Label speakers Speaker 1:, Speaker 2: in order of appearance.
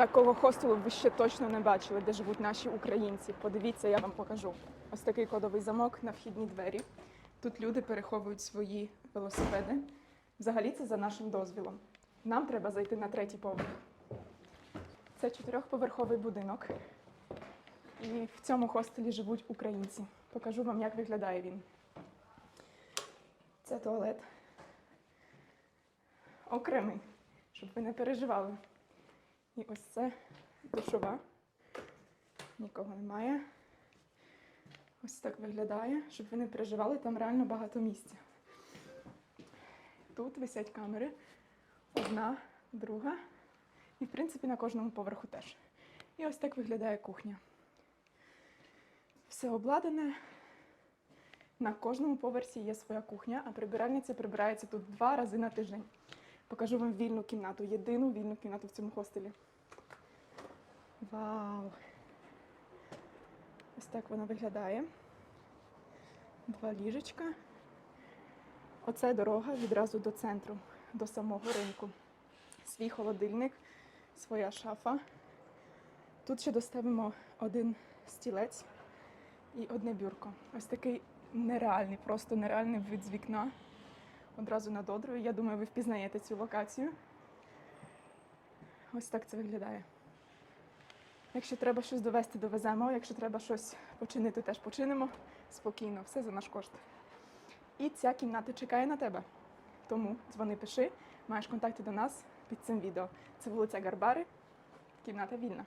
Speaker 1: Такого хостелу ви ще точно не бачили, де живуть наші українці. Подивіться, я вам покажу. Ось такий кодовий замок на вхідні двері. Тут люди переховують свої велосипеди. Взагалі це за нашим дозвілом. Нам треба зайти на третій поверх. Це чотирьохповерховий будинок. І в цьому хостелі живуть українці. Покажу вам, як виглядає він. Це туалет. Окремий, щоб ви не переживали. І ось це душова. Нікого немає. Ось так виглядає, щоб ви не переживали, там реально багато місця. Тут висять камери. Одна, друга. І, в принципі, на кожному поверху теж. І ось так виглядає кухня. Все обладнане. На кожному поверсі є своя кухня, а прибиральниця прибирається тут два рази на тиждень. Покажу вам вільну кімнату, єдину вільну кімнату в цьому хостелі. Вау! Ось так вона виглядає. Два ліжечка. Оце дорога відразу до центру, до самого ринку. Свій холодильник, своя шафа. Тут ще доставимо один стілець і одне бюрко. Ось такий нереальний, просто нереальний вид з вікна. Одразу над Одрою. Я думаю, ви впізнаєте цю локацію. Ось так це виглядає. Якщо треба щось довести, довеземо. Якщо треба щось починити, теж починимо. Спокійно, все за наш кошт. І ця кімната чекає на тебе. Тому дзвони, пиши, маєш контакти до нас під цим відео. Це вулиця Гарбари, кімната вільна.